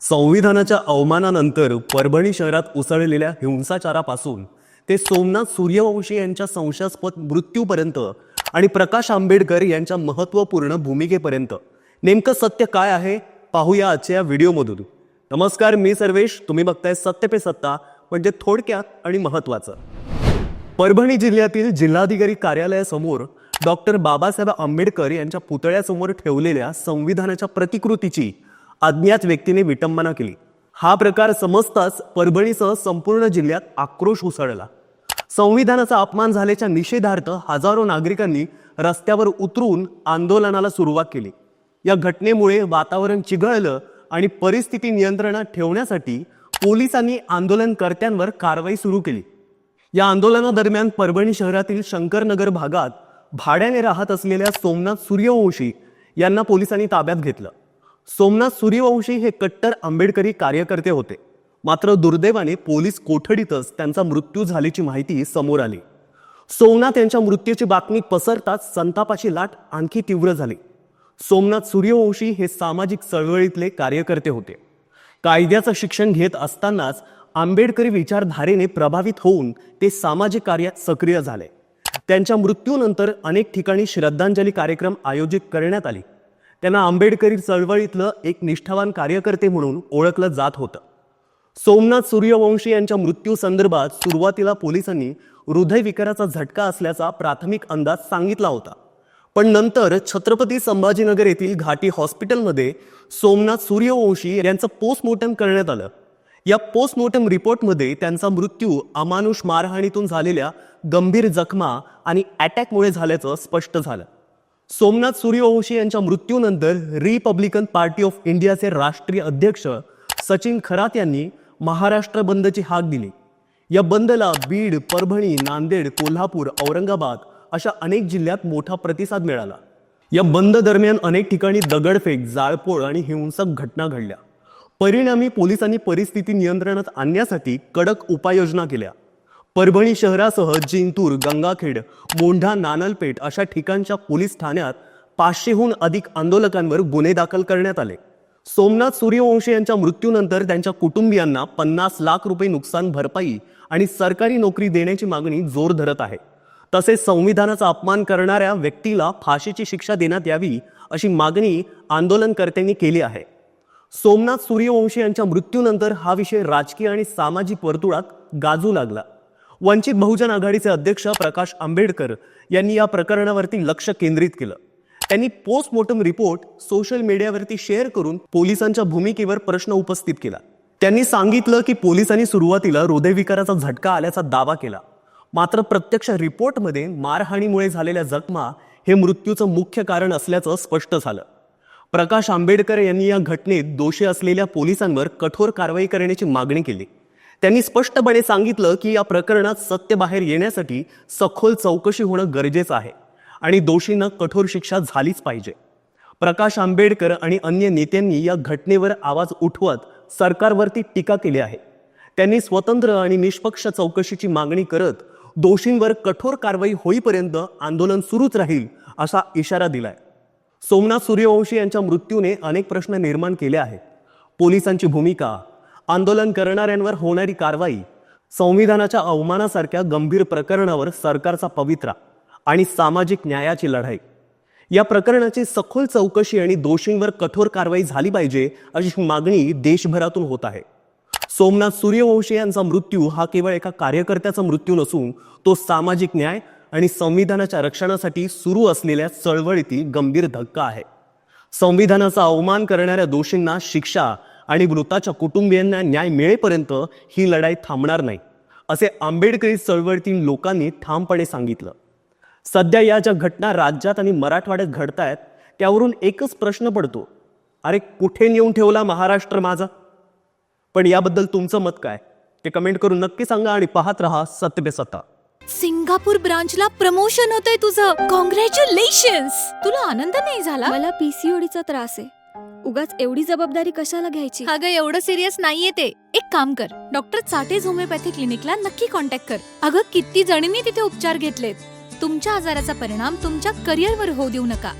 संविधानाच्या अवमानानंतर परभणी शहरात उसळलेल्या हिंसाचारापासून ते सोमनाथ सूर्यवंशी यांच्या संशयास्पद मृत्यूपर्यंत आणि प्रकाश आंबेडकर यांच्या महत्त्वपूर्ण भूमिकेपर्यंत. नेमकं सत्य काय आहे? पाहूया आजच्या या व्हिडिओमधून. नमस्कार मी सर्वेश. तुम्ही बघताय सत्य पे सत्ता म्हणजे थोडक्यात आणि महत्त्वाचं. परभणी जिल्ह्यातील जिल्हाधिकारी कार्यालयासमोर डॉक्टर बाबासाहेब आंबेडकर यांच्या पुतळ्यासमोर ठेवलेल्या संविधानाच्या प्रतिकृतीची अज्ञात व्यक्तीने विटंबना केली. हा प्रकार समजताच परभणीसह संपूर्ण जिल्ह्यात आक्रोश उसळला. संविधानाचा अपमान झाल्याच्या निषेधार्थ हजारो नागरिकांनी रस्त्यावर उतरून आंदोलनाला सुरुवात केली. या घटनेमुळे वातावरण चिघळलं आणि परिस्थिती नियंत्रणात ठेवण्यासाठी पोलिसांनी आंदोलनकर्त्यांवर कारवाई सुरू केली. या आंदोलनादरम्यान परभणी शहरातील शंकरनगर भागात भाड्याने राहत असलेल्या सोमनाथ सूर्यवंशी यांना पोलिसांनी ताब्यात घेतलं. सोमनाथ सूर्यवंशी हे कट्टर आंबेडकरी कार्यकर्ते होते. मात्र दुर्दैवाने पोलीस कोठडीतच त्यांचा मृत्यू झाल्याची माहिती समोर आली. सोमनाथ यांच्या मृत्यूची बातमी पसरताच संतापाची लाट आणखी तीव्र झाली. सोमनाथ सूर्यवंशी हे सामाजिक चळवळीतले कार्यकर्ते होते. कायद्याचं शिक्षण घेत असतानाच आंबेडकरी विचारधारेने प्रभावित होऊन ते सामाजिक कार्यात सक्रिय झाले. त्यांच्या मृत्यूनंतर अनेक ठिकाणी श्रद्धांजली कार्यक्रम आयोजित करण्यात आले. त्यांना आंबेडकरी चळवळीतलं एक निष्ठावान कार्यकर्ते म्हणून ओळखलं जात होतं. सोमनाथ सूर्यवंशी यांच्या मृत्यूसंदर्भात सुरुवातीला पोलिसांनी हृदयविकाराचा झटका असल्याचा प्राथमिक अंदाज सांगितला होता. पण नंतर छत्रपती संभाजीनगर येथील घाटी हॉस्पिटलमध्ये सोमनाथ सूर्यवंशी यांचं पोस्टमॉर्टम करण्यात आलं. या पोस्टमॉर्टम रिपोर्टमध्ये त्यांचा मृत्यू अमानुष मारहाणीतून झालेल्या गंभीर जखमा आणि अटॅकमुळे झाल्याचं स्पष्ट झालं. सोमनाथ सूर्यवंशी यांच्या मृत्यूनंतर रिपब्लिकन पार्टी ऑफ इंडियाचे राष्ट्रीय अध्यक्ष सचिन खरात यांनी महाराष्ट्र बंदची हाक दिली. या बंदला बीड परभणी नांदेड कोल्हापूर औरंगाबाद अशा अनेक जिल्ह्यात मोठा प्रतिसाद मिळाला. या बंद दरम्यान अनेक ठिकाणी दगडफेक जाळपोळ आणि हिंसक घटना घडल्या. परिणामी पोलिसांनी परिस्थिती नियंत्रणात आणण्यासाठी कडक उपाययोजना केल्या. परभणी शहरासह जिंतूर गंगाखेड मोंढा नानलपेठ अशा ठिकाणच्या पोलीस ठाण्यात पाचशेहून अधिक आंदोलकांवर गुन्हे दाखल करण्यात आले. सोमनाथ सूर्यवंशी यांच्या मृत्यूनंतर त्यांच्या कुटुंबियांना पन्नास लाख रुपये नुकसान भरपाई आणि सरकारी नोकरी देण्याची मागणी जोर धरत आहे. तसेच संविधानाचा अपमान करणाऱ्या व्यक्तीला फाशीची शिक्षा देण्यात यावी अशी मागणी आंदोलनकर्त्यांनी केली आहे. सोमनाथ सूर्यवंशी यांच्या मृत्यूनंतर हा विषय राजकीय आणि सामाजिक वर्तुळात गाजू लागला. वंचित बहुजन आघाडीचे अध्यक्ष प्रकाश आंबेडकर यांनी या प्रकरणावरती लक्ष केंद्रित केलं. त्यांनी पोस्टमॉर्टम रिपोर्ट सोशल मीडियावरती शेअर करून पोलिसांच्या भूमिकेवर प्रश्न उपस्थित केला. त्यांनी सांगितलं की पोलिसांनी सुरुवातीला हृदयविकाराचा झटका आल्याचा दावा केला. मात्र प्रत्यक्ष रिपोर्टमध्ये मारहाणीमुळे झालेल्या जखमा हे मृत्यूचं मुख्य कारण असल्याचं स्पष्ट झालं. प्रकाश आंबेडकर यांनी या घटनेत दोषी असलेल्या पोलिसांवर कठोर कारवाई करण्याची मागणी केली. त्यांनी स्पष्टपणे सांगितलं की या प्रकरणात सत्य बाहेर येण्यासाठी सखोल चौकशी होणं गरजेचं आहे आणि दोषींना कठोर शिक्षा झालीच पाहिजे. प्रकाश आंबेडकर आणि अन्य नेत्यांनी या घटनेवर आवाज उठवत सरकारवरती टीका केली आहे. त्यांनी स्वतंत्र आणि निष्पक्ष चौकशीची मागणी करत दोषींवर कठोर कारवाई होईपर्यंत आंदोलन सुरूच राहील असा इशारा दिलाय. सोमनाथ सूर्यवंशी यांच्या मृत्यूने अनेक प्रश्न निर्माण केले आहेत. पोलिसांची भूमिका आंदोलन करणाऱ्यांवर होणारी कारवाई संविधानाच्या अवमानासारख्या गंभीर प्रकरणावर सरकारचा पवित्रा आणि सामाजिक न्यायाची लढाई. या प्रकरणाची सखोल चौकशी आणि दोषींवर कठोर कारवाई झाली पाहिजे अशी मागणी देशभरातून होत आहे. सोमनाथ सूर्यवंशी यांचा मृत्यू हा केवळ एका कार्यकर्त्याचा मृत्यू नसून तो सामाजिक न्याय आणि संविधानाच्या रक्षणासाठी सुरू असलेल्या चळवळीतील गंभीर धक्का आहे. संविधानाचा अवमान करणाऱ्या दोषींना शिक्षा आणि मृताच्या कुटुंबियांना न्याय मिळेपर्यंत ही लढाई थांबणार नाही असे आंबेडकरी चळवळीतील लोकांनी ठामपणे सांगितलं. सध्या या ज्या घटना राज्यात आणि मराठवाड्यात घडतायत त्यावरून एकच प्रश्न पडतो. अरे कुठे नेऊन ठेवला महाराष्ट्र माझा? पण याबद्दल तुमचं मत काय? ते कमेंट करून नक्की सांगा आणि पाहत रहा सत्य सत्ता. सिंगापूर ब्रांचला प्रमोशन होतंय तुझं. कॉंग्रॅच्युलेशन तुला आनंद नाही झाला? मला पीसीओडीचा त्रास आहे. उगाच एवढी जबाबदारी कशाला घ्यायची? अगं एवढं सिरियस नाहीये ते. एक काम कर. डॉक्टर चाटेज होमिओपॅथी क्लिनिकला नक्की कॉन्टॅक्ट कर. अगं किती जणींनी तिथे उपचार घेतलेत. तुमच्या आजाराचा परिणाम तुमच्या करिअरवर होऊ देऊ नका.